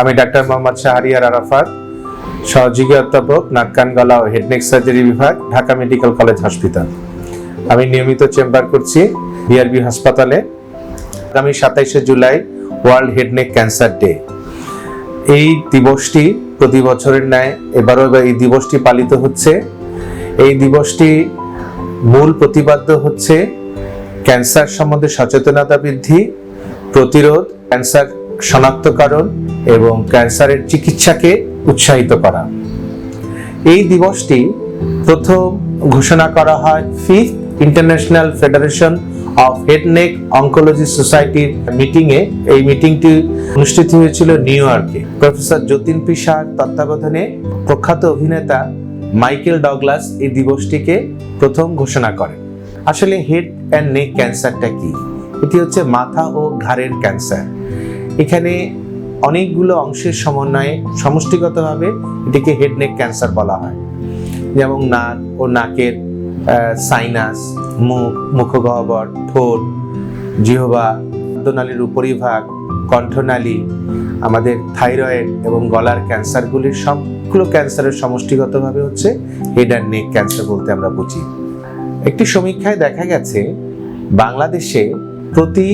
আমি ডাক্তার মোহাম্মদ শাহরিয়ার আরাফাত, সহযোগী অধ্যাপক নাক কান গলা ও হেডনেক সার্জারি বিভাগ, ঢাকা মেডিকেল কলেজ হসপিটাল আমি নিয়মিত চেম্বার করছি বিআরবি হাসপাতালে। আগামী সাতাইশে July world head neck cancer day এই দিবসটি প্রতি বছরের ন্যায় এবারও এবার এই দিবসটি পালিত হচ্ছে। এই দিবসটি মূল প্রতিপাদ্য হচ্ছে ক্যান্সার সম্বন্ধে সচেতনতা বৃদ্ধি, প্রতিরোধ, ক্যান্সার শনাক্তকরণ এবং ক্যান্সারের চিকিৎসাকে উৎসাহিত করা। এই দিবসটি প্রথম ঘোষণা করা হয় fifth international federation of head neck oncology সোসাইটির মিটিংয়ে। এই মিটিংটি অনুষ্ঠিত হয়েছিল নিউ ইয়র্কে। প্রফেসর যতীন পিসার তত্ত্বাবধানে প্রখ্যাত অভিনেতা মাইকেল ডগলাস এই দিবসটিকে প্রথম ঘোষণা করেন। আসলে হেড অ্যান্ড নেক ক্যান্সারটা কি? এটি হচ্ছে মাথা ও ঘাড়ের ক্যান্সার। এখানে অনেকগুলো অংশের সমন্বয়ে সমষ্টিগতভাবে এটিকে হেড নেক ক্যান্সার বলা হয়। যেমন নাক ও নাকের সাইনাস মুখ, মুখগহ্বর, ঠোঁট, জিহবা খাদ্যনালীর উপরিভাগ, কণ্ঠনালী, আমাদের থাইরয়েড এবং গলার ক্যান্সারগুলির সবগুলো ক্যান্সারের সমষ্টিগতভাবে হচ্ছে হেড অ্যান্ড নেক ক্যান্সার বলতে আমরা বুঝি। একটি সমীক্ষায় দেখা গেছে, বাংলাদেশে প্রতি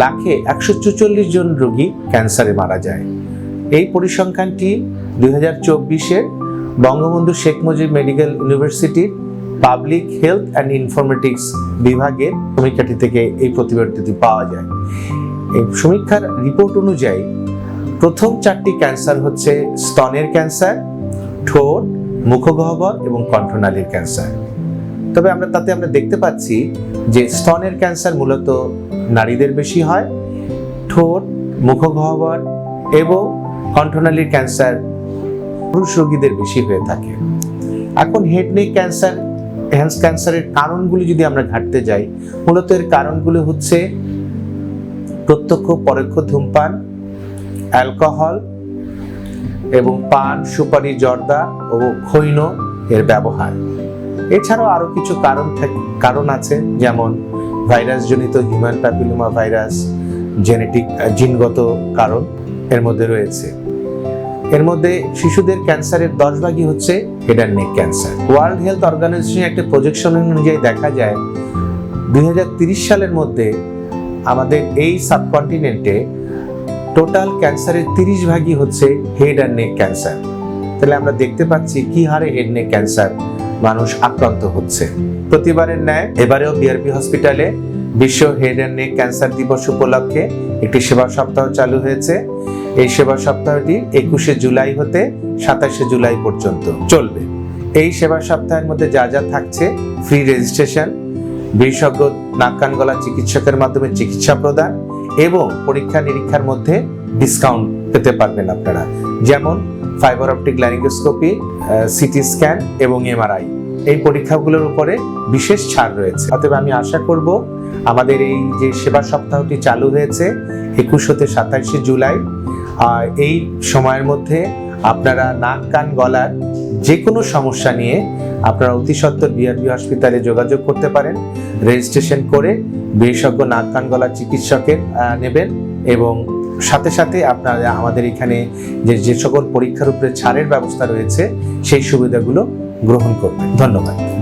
লাখে একশো চুচল্লিশ জন রোগী ক্যান্সারে মারা যায়। এই পরিসংখ্যানটি দুই হাজার চব্বিশের বঙ্গবন্ধু শেখ মুজিব মেডিকেল ইউনিভার্সিটির পাবলিক হেলথ অ্যান্ড ইনফরমেটিক্স বিভাগের সমীক্ষাটি থেকে এই প্রতিবেদনটি পাওয়া যায়। এই সমীক্ষার রিপোর্ট অনুযায়ী প্রথম চারটি ক্যান্সার হচ্ছে স্তনের ক্যান্সার, ঠোঁট, মুখগহ্বর এবং কণ্ঠনালীর ক্যান্সার। তবে আমরা তাতে আমরা দেখতে পাচ্ছি যে স্তনের ক্যান্সার মূলত নারীদের বেশি হয়, ঠোঁট, মুখগহ্বর এবং কণ্ঠনালীর ক্যান্সার পুরুষ রোগীদের বেশি হয়ে থাকে। এখন হেড নেক ক্যান্সার হ্যান্স ক্যান্সারের কারণগুলি যদি আমরা ঘাটতে যাই, মূলত এর কারণগুলি হচ্ছে প্রত্যক্ষ পরোক্ষ ধূমপান, অ্যালকোহল এবং পান, সুপারি, জর্দা ও খৈন এর ব্যবহার। এছাড়াও আরও কিছু কারণ কারণ আছে, যেমন ভাইরাসজনিত হিউম্যান প্যাপিলোমা ভাইরাস জেনেটিক জিনগত কারণ এর মধ্যে রয়েছে। এর মধ্যে শিশুদের ক্যান্সারের দশ ভাগই হচ্ছে head and neck cancer world health organization একটা প্রজেকশন অনুযায়ী দেখা যায়, দুই সালের মধ্যে আমাদের এই সাবকন্টিনেন্টে টোটাল ক্যান্সারের তিরিশ ভাগই হচ্ছে হেড অ্যান্ড নেক ক্যান্সার তাহলে আমরা দেখতে পাচ্ছি কি হারে হেড নেক ক্যান্সার মানুষ আক্রান্ত হচ্ছে। প্রতিবারের ন্যায় এবারেও বিআরপি হসপিটালে বিশ্ব হেড অ্যান্ড নেক ক্যান্সার দিবস উপলক্ষে একটি সেবা সপ্তাহ চালু হয়েছে। এই সেবা সপ্তাহটি একুশে জুলাই হতে সাতাশে জুলাই পর্যন্ত চলবে। এই সেবা সপ্তাহের মধ্যে যা যা থাকছে ফ্রি রেজিস্ট্রেশন বিশেষজ্ঞ নাক কান গলা চিকিৎসকের মাধ্যমে চিকিৎসা প্রদান এবং পরীক্ষা নিরীক্ষার মধ্যে ডিসকাউন্ট পেতে পারবেন আপনারা। যেমন fibre optic laryngoscopy CT scan এবং এমআরআই এই পরীক্ষাগুলোর উপরে বিশেষ ছাড় রয়েছে। অতএব আমি আশা করব আমাদের এই যে সেবা সপ্তাহটি চালু হয়েছে একুশ হতে সাতাশে জুলাই এই সময়ের মধ্যে আপনারা নাক, কান, গলার যে কোনো সমস্যা নিয়ে আপনারা অতি সত্বর বিআরবি হসপিটালে যোগাযোগ করতে পারেন রেজিস্ট্রেশন করে বিশেষজ্ঞ নাক, কান, গলার চিকিৎসকের নেবেন এবং সাথে সাথে আপনারা আমাদের এখানে যে যে সকল পরীক্ষার উপরে ছাড়ের ব্যবস্থা রয়েছে, সেই সুবিধাগুলো গ্রহণ করবেন। ধন্যবাদ।